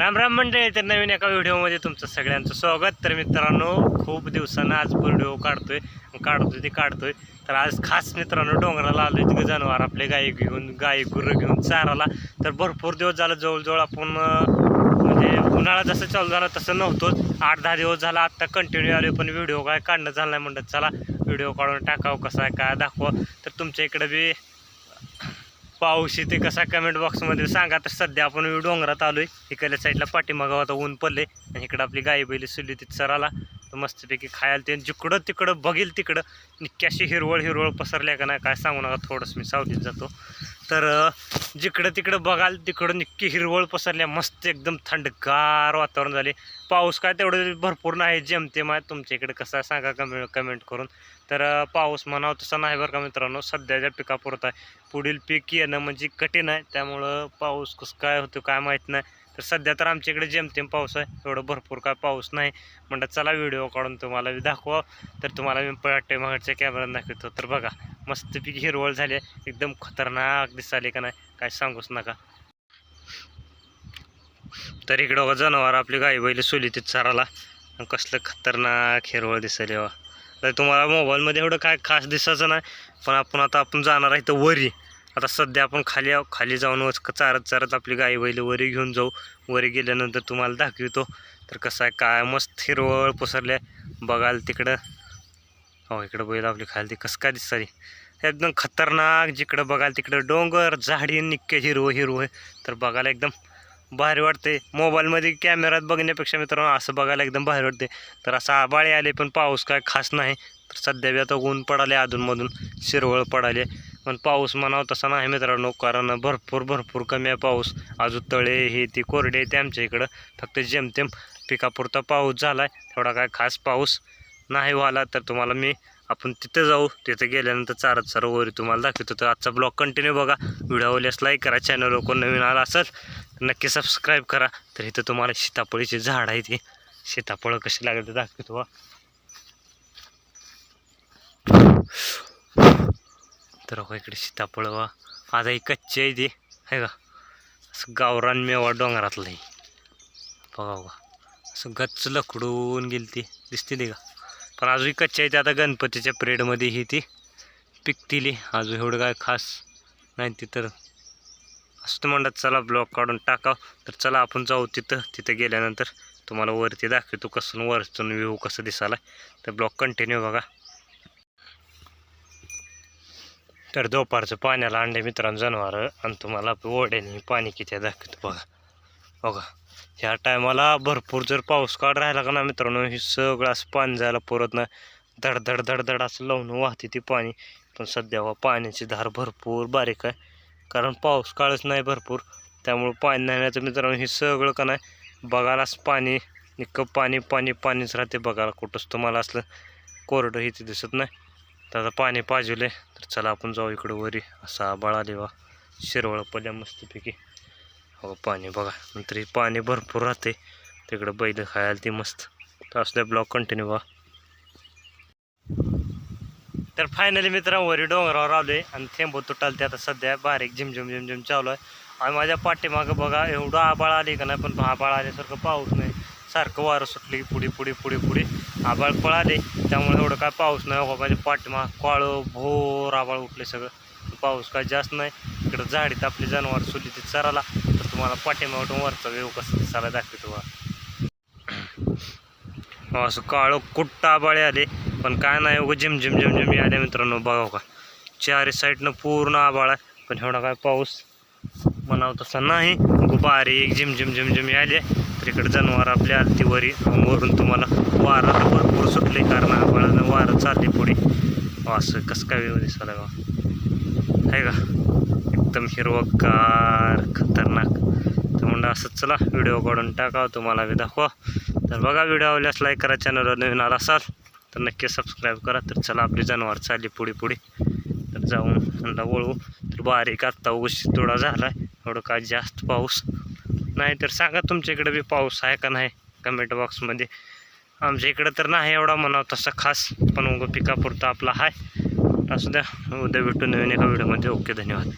राम राम मंडळी तर नवीन एका व्हिडिओमध्ये तुमचं सगळ्यांचं स्वागत. तर मित्रांनो खूप दिवसानं आज व्हिडिओ काढतोय काढतोय ते काढतोय. तर आज खास मित्रांनो डोंगराला आलो तिथे जनावर. आपले गायी घेऊन गायी गुरं घेऊन चाराला. तर भरपूर दिवस झालं जवळजवळ आपण म्हणजे उन्हाळा जसं चालू झाला तसं नव्हतोच. आठ दहा दिवस झाला आत्ता कंटिन्यू आलो पण व्हिडिओ काय काढणं झालं नाही म्हणत चला व्हिडिओ काढून टाकावं कसा आहे काय दाखवा. तर तुमच्या इकडे बी पाऊस इथे कसा कमेंट बॉक्समध्ये सांगा. तर सध्या आपण डोंगरात आलो आहे इकडल्या साईडला पाठीमागाव आता ऊन पडले आणि इकडं आपली गाई बैली सुली ती चराला तर मस्तपैकी खायला ते जिकडं तिकडं बघेल तिकडं निक्क्याशी हिरवळ हिरवळ पसरल्या का नाही काय सांगू नका. थोडंसं मी सावलीत जातो. तर जिकडं तिकडं बघाल तिकडं निक्की हिरवळ पसरल्या मस्त एकदम थंडगार वातावरण झाले. पाऊस काय तेवढं भरपूर नाही जेमतेम आहे. तुमच्या इकडे कसं आहे सांगा कमे कमेंट करून. तर पाऊस म्हणावं तसा नाही बरं का मित्रांनो. सध्याच्या पिकापुरत आहे. पुढील पीक येणं म्हणजे कठीण आहे. त्यामुळं पाऊस कसं काय होतो काय माहीत नाही. तर सध्या तर आमच्या इकडे जेमतेम पाऊस आहे. एवढं भरपूर काय पाऊस नाही. म्हणतात चला व्हिडिओ काढून तुम्हाला बी दाखवा तर तुम्हाला मी पळाटे मागच्या कॅमेऱ्यात दाखवतो. तर बघा मस्तपैकी हिरवळ झाली आहे. एकदम खतरनाक दिसाली का नाही काय सांगूच नका. तर इकडं बघा जनावर आपली गाई बैल सोलीतीत चाराला कसलं खतरनाक हिरवळ दिसायली वा तर तुम्हाला मोबाईलमध्ये एवढं काय खास दिसायचं नाही. पण आपण आता आपण जाणार आहे तर वरी. आता सध्या आपण खाली आहो. खाली जाऊन वच- चारत चारत आपली गाई बैल वरी घेऊन जाऊ. वरी गेल्यानंतर तुम्हाला दाखवतो. तर कसं आहे काय मस्त हिरवळ पसरल्या बघाल तिकडं. हो इकडं बैल आपली खाली ते कसं काय दिसतं एकदम खतरनाक जिकडं बघाल तिकडं डोंगर झाडी निक्के हिरवं हिरवं. तर बघायला एकदम भारी वाटते मोबाईलमध्ये कॅमेरात बघण्यापेक्षा मित्रांनो असं बघायला एकदम भारी वाटते तर असं आबाळे आले पण पाऊस काय खास नाही. तर सध्या बी आता ऊन पडाले अधूनमधून शिरवळ पडाले पण पाऊस म्हणावं तसा नाही मित्रांनो कारण भरपूर भरपूर कमी आहे पाऊस. अजून तळे हे ती कोरडे आहे ते आमच्या इकडं. फक्त जेमतेम पिकापुरता पाऊस झाला आहे तेवढा काय खास पाऊस नाही व्हाला तर तुम्हाला मी आपण तिथं जाऊ. तिथं गेल्यानंतर चारत चार वरी तुम्हाला दाखवतो. तर आजचा ब्लॉग कंटिन्यू बघा. व्हिडिओ आवडल्यास लाईक करा. चॅनलवर कोण नवीन आला असेल नक्की सबस्क्राईब करा. तर इथं तुम्हाला सीताफळीची झाड आहे ते सीताफळं कशी लागेल ते दाखवतो तर हो इकडे सीताफळ वा. आता ही कच्ची आहे ती. आहे का? असं गावरान मेवा डोंगरातलं आहे. बघा बघा. असं गच्च लकडून गेली ती. दिसते ती का? पण अजूनही कच्ची आहे ते. आता गणपतीच्या पिरियडमध्ये ही ती पिकतील. अजून एवढं काय खास नाही ती तर. असं म्हणतात चला ब्लॉक काढून टाकाव. तर चला आपण जाऊ तिथं. तिथं गेल्यानंतर तुम्हाला वरती दाखवतो कसं वरतून व्ह्यू कसं दिसायला. तर ब्लॉक कंटिन्यू बघा. तर दुपारचं पाण्याला अंडे मित्रांनो जनावर आणि तुम्हाला ओढ्याने पाणी किती आहे दाखवतो बघा. बघा ह्या टायमाला भरपूर जर पाऊस काढ राहिला का ना मित्रांनो हे सगळं असं पाणी जायला पुरत नाही. धडधड धडधड असं लावून वाहते ती पाणी. पण सध्या वा पाण्याची धार भरपूर बारीक आहे. कारण पाऊस काळच नाही भरपूर. त्यामुळं पाणी नाही येण्याचं मित्रांनो हे सगळं का नाही बघायलाच पाणी निक्क पाणी पाणी पाणीच राहते बघायला. कुठंच तुम्हाला असलं कोरडं हे ते दिसत नाही. तर आता पाणी पाजवले चला आपण जाऊ इकडं वरी. असा आबाळा देवा शिरवळ पल्या मस्तपैकी. हो पाणी बघा. नंतर पाणी भरपूर राहते. तिकडं बैल खायला ती मस्त. तर असल्या ब्लॉक कंटिन्यू बघा तर फायनली मित्रांनो वरी डोंगरावर आहे आणि थेंब तुटाल ते आता सध्या. बारीक झिमझिम झिमझिम चालू आहे. आणि माझ्या पाठीमागं बघा एवढं आबाळ आली का नाही पण आबाळ आल्यासारखं पाऊस नाही. सारखं वारं सुटलं की पुढे पुढे पुढे पुढे. आबाळ पळाले त्यामुळे एवढं काय पाऊस नाही हो माझ्या म्हणजे पाठीमा काळं भोर आबाळ उठले सगळं. पाऊस काय जास्त नाही. इकडं झाडीत आपली जनावर सुली ते चराला. तर तुम्हाला पाठीमागून वरचा वेव कसं दिसायला दाखवतो हो, बा असं काळं कुट्ट आबाळे आले. पण काय नाही उगं झिमझिम झिम झिम आले मित्रांनो. बघा का चारी साईडनं पूर्ण आबाळ आहे. पण एवढा काय पाऊस म्हणावं तसा नाही. उगं बारीक झिमझिम झिम झिम झिम आले तर इकडे जनावर आपल्या आलती वरून तुम्हाला वारा तर भरपूर सुटले कारण आम्हाला वारं चालले पुढे. असं कसं काय व्यवस्थित दिसायला का आहे का? एकदम हिरवगार खतरनाक. तर म्हणलं असंच चला व्हिडिओ काढून टाका तुम्हाला बी दाखवा. तर बघा व्हिडिओ आवडल्यास लाईक करा चॅनलवर नवीन आला असाल तर नक्की सबस्क्राईब करा. तर चला आपली जनावर चालली पुढे पुढे. तर जाऊन म्हणला वळू तर बारीक आत्ता उशी थोडा झाला आहे एवढं काय जास्त पाऊस. नाही तर सांगा तुमच्याकडे बी पाऊस आहे का नाही कमेंट बॉक्समध्ये आमच्या इकडं तर नाही एवढा म्हणावं तसा खास पण उगं पिकापुरता आपला आहे असू द्या उद्या भेटू नवीन एका व्हिडिओमध्ये ओके धन्यवाद.